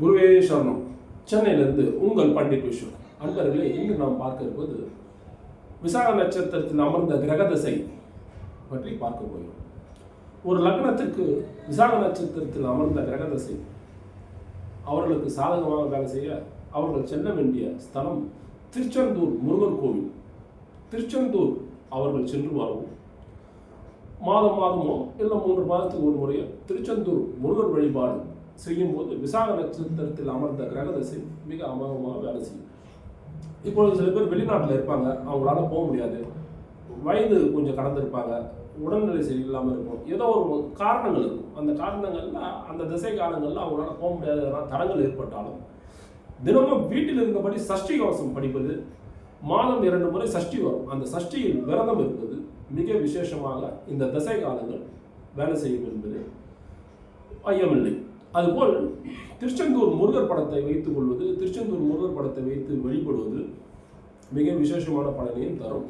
குருவே சரணம். சென்னையிலிருந்து உங்கள் பண்டிட் விஸ்வன் அன்பர்களே இன்று நாம் பார்க்க இருப்பது விசாக நட்சத்திரத்தில் அமர்ந்த கிரகதசை பற்றி பார்க்க போகிறோம். ஒரு லக்னத்திற்கு விசாக நட்சத்திரத்தில் அமர்ந்த கிரகதசை அவர்களுக்கு சாதகமாக வேலை செய்ய அவர்கள் செல்ல வேண்டிய ஸ்தலம் திருச்செந்தூர் முருகர் கோவில். திருச்செந்தூர் அவர்கள் சென்று வரவும் மாதம் மாதமோ இல்லை மூன்று மாதத்துக்கு ஒரு முறையோ திருச்செந்தூர் முருகர் வழிபாடு செய்யும்போது விசாக நட்சத்திரத்தில் அமர்ந்த கிரகதசை மிக அமோகமாக வேலை செய்யும். இப்பொழுது சில பேர் வெளிநாட்டில் இருப்பாங்க. அவங்களால போக முடியாது. வயது கொஞ்சம் கடந்திருப்பாங்க. உடல்நிலை சரியில்லாமல் இருக்கும். ஏதோ ஒரு காரணங்கள் இருக்கும். அந்த காரணங்கள்ல அந்த திசை காலங்களில் அவங்களால போக முடியாத தடங்கள் ஏற்பட்டாலும் தினமும் வீட்டில் இருந்தபடி சஷ்டி கவசம் படிப்பது மாதம் இரண்டு முறை சஷ்டி வரும். அந்த சஷ்டியில் விரதம் இருப்பது மிக விசேஷமாக இந்த திசை காலங்கள் வேலை செய்யும் என்பது ஐயமில்லை. அதுபோல் திருச்செந்தூர் முருகர் படத்தை வைத்துக் கொள்வது திருச்செந்தூர் முருகர் படத்தை வைத்து வழிபடுவது மிக விசேஷமான பலனையும் தரும்.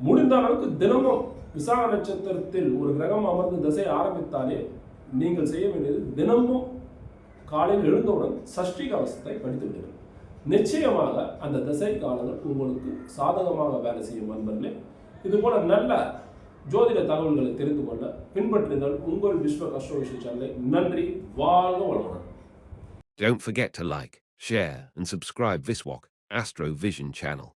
முடிந்த அளவுக்கு தினமும் விசாக நட்சத்திரத்தில் ஒரு கிரகம் அமர்ந்து திசை ஆரம்பித்தாலே நீங்கள் செய்ய வேண்டியது தினமும் காலையில் எழுந்தவுடன் சஷ்டி கவசத்தை படித்து விடுங்கள் நிச்சயமாக அந்த திசை காலங்கள் உங்களுக்கு சாதகமாக வேலை செய்யும் நண்பர்களே இதுபோல நல்ல ஜோதிட தகவல்களை தெரிந்து கொள்ள பின்பற்றுங்கள் உங்கள் விஸ்வ கஷ்ட விஷய சேனலை நன்றி வாழ்க வளமுடன் Don't forget to like, share, and subscribe Viswalk Astro Vision channel.